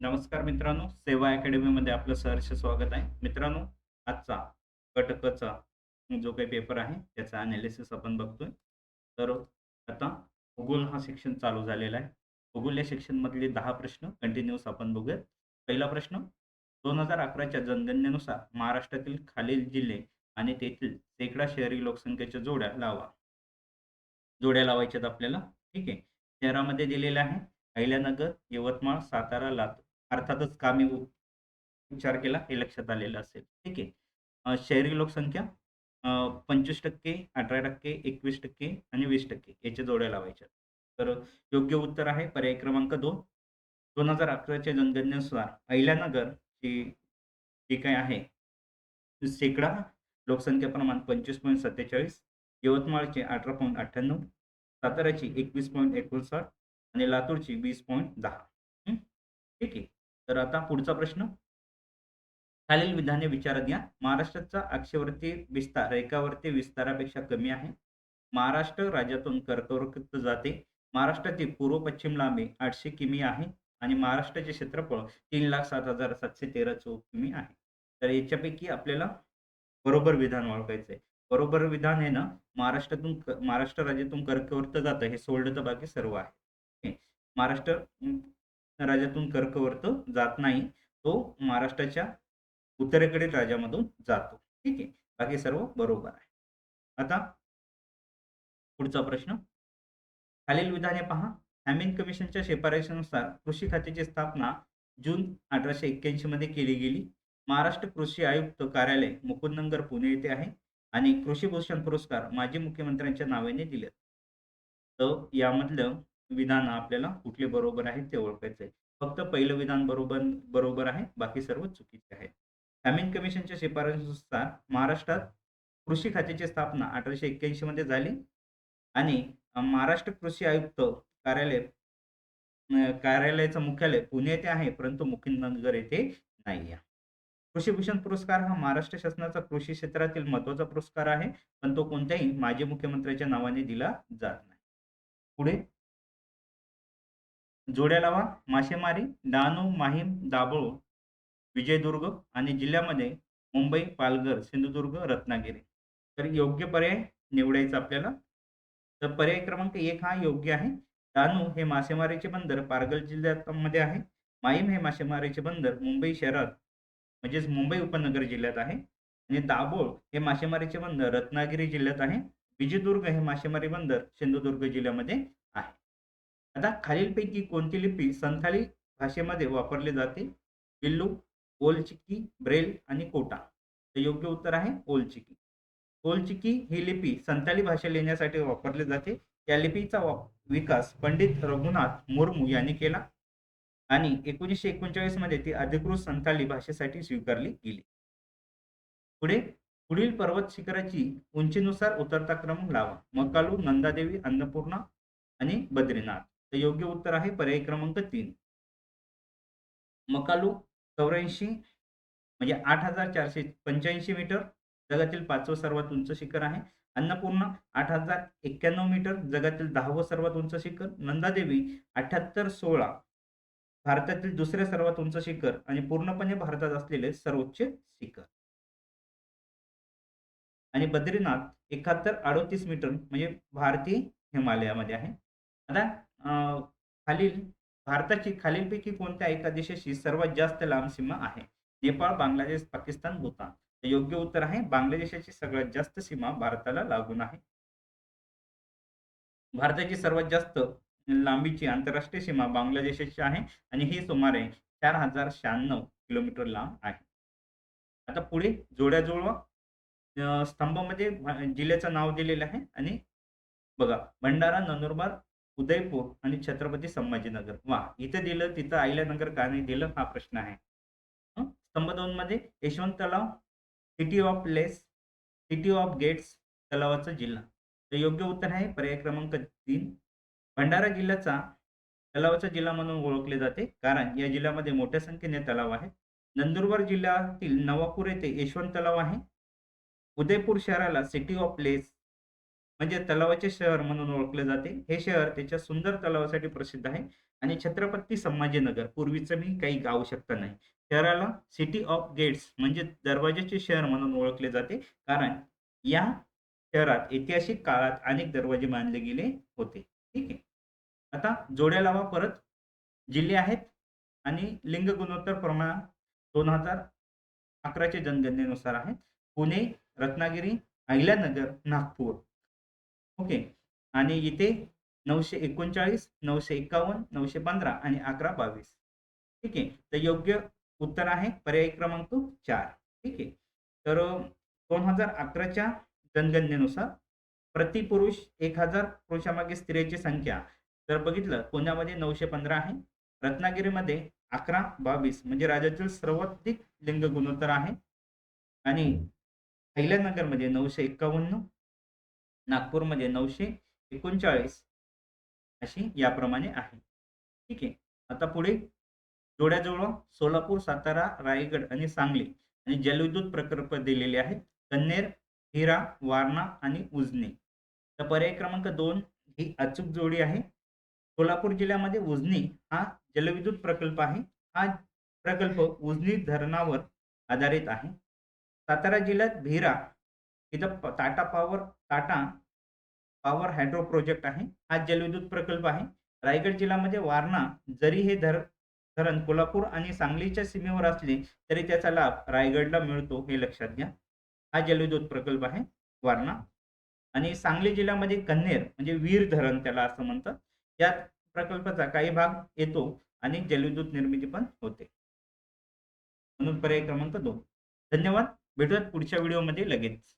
नमस्कार मित्रांनो सेवा अकॅडमीमध्ये आपलं सहर्ष स्वागत आहे. मित्रांनो आजचा कटकचा जो काही पेपर आहे त्याचा अनालिसिस आपण बघतोय. तर आता भूगोल हा सेक्शन चालू झालेला आहे. भूगोल या सेक्शनमधले दहा प्रश्न कंटिन्यूस आपण बघूयात. पहिला प्रश्न दोन हजार अकराच्या जनगणनेनुसार महाराष्ट्रातील खालील जिल्हे आणि तेथील शेकडा शहरी लोकसंख्येच्या जोड्या लावा. जोड्या लावायच्यात आपल्याला. ठीक आहे. शहरामध्ये दिलेल्या आहे अहिल्यानगर यवतमाळ सातारा लातूर. अर्थातच का मी केला हे लक्षात आलेलं असेल. ठीक आहे. शहरी लोकसंख्या पंचवीस टक्के अठरा टक्के एकवीस टक्के आणि वीस टक्के याच्या जोड्या लावायच्या. तर योग्य उत्तर आहे पर्याय क्रमांक दोन. दोन हजार अकराच्या जनगणनेनुसार अहिल्यानगर ही जी काय आहे शेकडा लोकसंख्या प्रमाण पंचवीस पॉईंट सत्तेचाळीस यवतमाळचे अठरा पॉईंट अठ्ठ्याण्णव साताऱ्याची एकवीस पॉईंट एकोणसाठ आणि लातूरची वीस पॉईंट दहा. ठीक आहे. तर आता पुढचा प्रश्न. खालील विधाने विचारात घ्या. महाराष्ट्राचा अक्षवर्ती विस्तार रेखावर्ती विस्तारापेक्षा कमी आहे. महाराष्ट्र राज्यातून कर्कवृत्त जाते. महाराष्ट्रातील पूर्व पश्चिम लांबी आठशे किमी आहे आणि महाराष्ट्राचे क्षेत्रफळ तीन लाख सात हजार सातशे तेरा चौक किमी आहे. तर याच्यापैकी आपल्याला बरोबर विधान ओळखायचं आहे बरोबर विधान हे ना महाराष्ट्रातून महाराष्ट्र राज्यातून कर्कवृत्त जातं हे सोडलं तर बाकी सर्व आहे. महाराष्ट्र राज्यातून कर्कवर्त जात नाही तो महाराष्ट्राच्या उत्तरेकडील राज्यामधून जातो. ठीक आहे? बाकी सर्व बरोबर आहे. आता पुढचा प्रश्न. खालील विधाने पहा. हॅमिन कमिशनच्या शिफारशीनुसार कृषी खात्याची स्थापना जून अठराशे एक्क्याऐंशी मध्ये केली गेली. महाराष्ट्र कृषी आयुक्त कार्यालय मुकुंदनगर पुणे येथे आहे आणि कृषी भूषण पुरस्कार माजी मुख्यमंत्र्यांच्या नावाने दिले तर यामधलं विधान आपल्याला कुठले बरोबर आहे ते ओळखायचं आहे. फक्त पहिलं विधान बरोबर बरोबर आहे बाकी सर्व चुकीचे आहे. हॅमिन कमिशनच्या शिफारशीनुसार महाराष्ट्रात कृषी खात्याची स्थापना अठराशे एक्क्याऐंशी मध्ये झाली आणि महाराष्ट्र कृषी आयुक्त कार्यालय कार्यालयाचं मुख्यालय पुणे येथे आहे परंतु मुखीनगर येथे नाही आहे कृषी भूषण पुरस्कार हा महाराष्ट्र शासनाचा कृषी क्षेत्रातील महत्त्वाचा पुरस्कार आहे पण तो कोणत्याही माजी मुख्यमंत्र्याच्या नावाने दिला जात नाही. पुढे जोड्या लावा मासेमारी डहाणू माहीम दाभोळ विजयदुर्ग आणि जिल्ह्यामध्ये मुंबई पालघर सिंधुदुर्ग रत्नागिरी. तर योग्य पर्याय निवडायचा आपल्याला. तर पर्याय क्रमांक एक हा योग्य आहे. डहाणू हे मासेमारीचे बंदर पालघर जिल्ह्यात मध्ये आहे. माहीम हे मासेमारीचे बंदर मुंबई शहरात म्हणजेच मुंबई उपनगर जिल्ह्यात आहे. आणि दाभोळ हे मासेमारीचे बंदर रत्नागिरी जिल्ह्यात आहे. विजयदुर्ग हे मासेमारी बंदर सिंधुदुर्ग जिल्ह्यामध्ये आता खालीलपैकी कोणती लिपी संथाली भाषेमध्ये वापरली जाते? बिल्लू ओलचिकी ब्रेल आणि कोटा. तर योग्य उत्तर आहे ओलचिकी ओलचिकी ही लिपी संथाली भाषा लिहिण्यासाठी वापरली जाते. या लिपीचा विकास पंडित रघुनाथ मुर्मू यांनी केला आणि एकोणीसशे एकोणचाळीसमध्ये ती अधिकृत संथाली भाषेसाठी स्वीकारली गेली. पुढे पुढील पर्वत शिखराची उंचीनुसार उतरता क्रम लावा. मकालू नंदादेवी अन्नपूर्णा आणि बद्रीनाथ. तर योग्य उत्तर आहे पर्याय क्रमांक तीन. मकालू चौऱ्याऐंशी म्हणजे आठ हजार चारशे पंच्याऐंशी मीटर जगातील पाचवं सर्वात उंच शिखर आहे. अन्नपूर्णा आठ हजार एक्क्याण्णव मीटर जगातील दहावं सर्वात उंच शिखर. नंदादेवी अठ्याहत्तर सोळा भारतातील दुसरे सर्वात उंच शिखर आणि पूर्णपणे भारतात असलेले सर्वोच्च शिखर. आणि बद्रीनाथ एकाहत्तर अडोतीस मीटर म्हणजे भारतीय हिमालयामध्ये आहे. आता खालील भारताची खालीलपैकी कोणत्या एका देशाशी सर्वात जास्त लांब सीमा आहे? नेपाळ बांगलादेश पाकिस्तान भूतान. योग्य उत्तर आहे. बांगलादेशाची सगळ्यात जास्त सीमा भारताला लागून आहे. भारताची सर्वात जास्त लांबीची आंतरराष्ट्रीय सीमा बांगलादेशाची आहे आणि ही सुमारे चार हजार शहाण्णव किलोमीटर लांब आहे. आता पुढे जोड्या जुळवा स्तंभामध्ये जिल्ह्याचं नाव दिलेलं आहे आणि बघा भंडारा नंदुरबार उदयपूर आणि छत्रपती संभाजीनगर. वा इथं दिलं तिथं अहिल्यानगर का नाही दिलं हा प्रश्न आहे. स्तंभ दोन मध्ये यशवंत तलाव city of lakes city of gates तलावाचा जिल्हा. तर योग्य उत्तर आहे पर्याय क्रमांक तीन. भंडारा जिल्ह्याचा तलावाचा जिल्हा म्हणून ओळखले जाते कारण या जिल्ह्यामध्ये मोठ्या संख्येने तलाव आहेत. नंदुरबार जिल्ह्यातील नवापूर येथे यशवंत तलाव आहे. उदयपूर शहराला सिटी ऑफ लेस म्हणजे तलावाचे शहर म्हणून ओळखले जाते. हे शहर त्याच्या सुंदर तलावासाठी प्रसिद्ध आहे आणि छत्रपती संभाजीनगर पूर्वीचं मी काही गाव शकता नाही. शहराला सिटी ऑफ गेट्स म्हणजे दरवाजाचे शहर म्हणून ओळखले जाते. कारण या शहरात ऐतिहासिक काळात अनेक दरवाजे बांधले गेले होते. ठीक आहे. आता जोड्या लावा परत. जिल्हे आहेत आणि लिंग गुणोत्तर प्रमाण दोन हजार अकराच्या जनगणनेनुसार आहेत पुणे रत्नागिरी अहिल्यानगर नागपूर. ओके. आणि इथे नऊशे एकोणचाळीस नऊशे एकावन्न नऊशे पंधरा आणि अकरा बावीस. ठीक आहे. तर योग्य उत्तर आहे. पर्याय क्रमांक चार. ठीक आहे. तर दोन हजार अकराच्या जनगणनेनुसार प्रति पुरुष एक हजार पुरुषामागे स्त्रियांची संख्या. जर बघितलं पुण्यामध्ये नऊशे पंधरा आहे? रत्नागिरीमध्ये अकरा बावीस. म्हणजे राज्यातील सर्वाधिक लिंग गुणोत्तर आहे. आणि अहिल्यानगरमध्ये नऊशे एक्कावन्न नागपूरमध्ये नऊशे एकोणचाळीस अशी याप्रमाणे आहे. ठीक आहे. आता पुढे जोड्याजवळ सोलापूर सातारा रायगड आणि सांगली आणि जलविद्युत प्रकल्प दिलेले आहेत. कन्नेर हिरा वारणा आणि उजनी. तर पर्याय क्रमांक दोन ही अचूक जोडी आहे. सोलापूर जिल्ह्यामध्ये उजनी हा जलविद्युत प्रकल्प आहे. हा प्रकल्प उजनी धरणावर आधारित आहे. सातारा जिल्ह्यात भिरा इथं Tata power Tata power hydro project आहे. हा जलविद्युत प्रकल्प आहे. रायगड जिल्ह्यामध्ये वारणा जरी हे धर धरण कोल्हापूर आणि सांगलीच्या सीमेवर असले तरी त्याचा लाभ रायगडला मिळतो हे लक्षात घ्या. हा जलविद्युत प्रकल्प आहे वारणा. आणि सांगली जिल्ह्यामध्ये कन्नेर म्हणजे वीर धरण त्याला असं म्हणतात. या प्रकल्पाचा काही भाग येतो आणि जलविद्युत निर्मिती पण होते. म्हणून पर्याय क्रमांक दोन. धन्यवाद. भेटूयात पुढच्या व्हिडिओमध्ये लगेच.